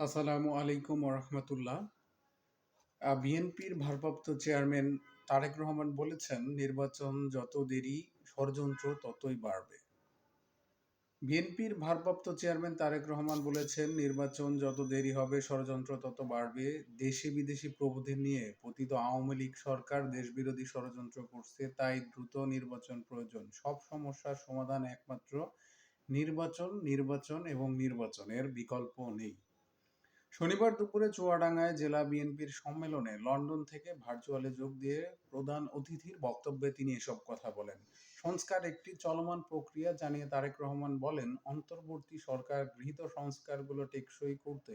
আসসালামু আলাইকুম ওরহমতুল্লাহ। বিএনপির ভারপ্রাপ্ত চেয়ারম্যান তারেক রহমান বলেছেন, নির্বাচন যত দেরি ষড়যন্ত্র ততই বাড়বে। বিএনপির ভারপ্রাপ্ত চেয়ারম্যান তারেক রহমান বলেছেন, নির্বাচন যত দেরি হবে, ষড়যন্ত্র তত বাড়বে। দেশি বিদেশি প্রবুদ্ধি নিয়ে পতিত আওয়ামী লীগ সরকার দেশবিরোধী ষড়যন্ত্র করছে, তাই দ্রুত নির্বাচন প্রয়োজন। সব সমস্যার সমাধান একমাত্র নির্বাচন নির্বাচন এবং নির্বাচনের বিকল্প নেই। শনিবার দুপুরে চুয়াডাঙ্গায় জেলা বিএনপির সম্মেলনে লন্ডন থেকে ভার্চুয়ালে যোগ দিয়ে প্রধান অতিথির বক্তব্যে তিনি এসব কথা বলেন। সংস্কার একটি চলমান প্রক্রিয়া জানিয়ে তারেক রহমান বলেন, অন্তর্বর্তী সরকার গৃহীত সংস্কারগুলো টেকসই করতে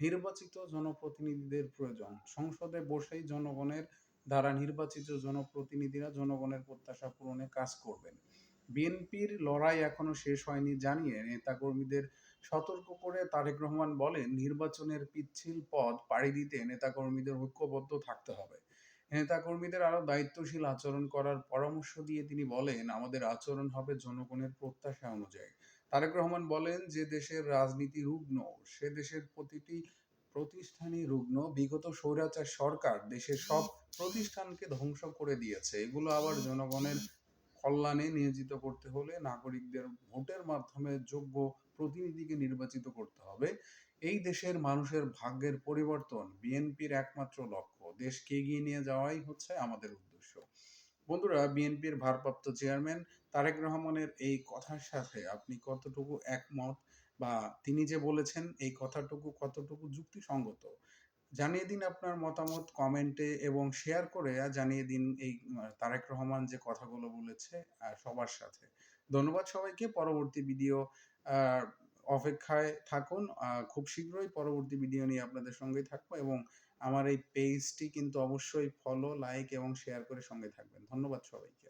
নির্বাচিত জনপ্রতিনিধিদের প্রয়োজন। সংসদে বসেই জনগণের দ্বারা নির্বাচিত জনপ্রতিনিধিরা জনগণের প্রত্যাশা পূরণে কাজ করবেন। বিএনপির লড়াই এখনও শেষ হয়নি জানিয়ে নেতাকর্মীদের সতর্ক করে তারেক রহমান বলেন, নির্বাচনের পিচ্ছিল পথ পাড়ি দিতে নেতাকর্মীদের ঐক্যবদ্ধ থাকতে হবে। নেতাকর্মীদের আরও দায়িত্বশীল আচরণ করার পরামর্শ দিয়ে তিনি বলেন, আমাদের আচরণ হবে জনগণের প্রত্যাশা অনুযায়ী। তারেক রহমান বলেন, যে দেশের রাজনীতি রুগ্ন, সে দেশের প্রতিটি প্রতিষ্ঠানই রুগ্ন। বিগত স্বৈরাচার সরকার দেশের সব প্রতিষ্ঠানকে ধ্বংস করে দিয়েছে। এগুলো আবার জনগণের কল্যাণে নিয়োজিত করতে হলে নাগরিকদের ভোটের মাধ্যমে যোগ্য প্রতিনিধিকে নির্বাচিত করতে হবে। এই দেশের মানুষের ভাগ্যের পরিবর্তন বিএনপির একমাত্র লক্ষ্য। দেশকে এগিয়ে নিয়ে যাওয়াই হচ্ছে আমাদের উদ্দেশ্য। বন্ধুরা, বিএনপির ভারপ্রাপ্ত চেয়ারম্যান তারেক রহমানের এই কথার সাথে আপনি কতটুকু একমত বা তিনি যে বলেছেন, এই কথাটুকু কতটুকু যুক্তিসঙ্গত জানিয়ে দিন আপনার মতামত কমেন্টে এবং শেয়ার করে জানিয়ে দিন এই তারেক রহমান যে কথাগুলো বলেছে সবার সাথে। ধন্যবাদ সবাইকে। পরবর্তী ভিডিও অপেক্ষায় থাকুন। খুব শীঘ্রই পরবর্তী ভিডিও নিয়ে আপনাদের সঙ্গেই থাকব এবং আমার এই পেজটি কিন্তু অবশ্যই ফলো লাইক এবং শেয়ার করে সঙ্গে থাকবেন। ধন্যবাদ সবাইকে।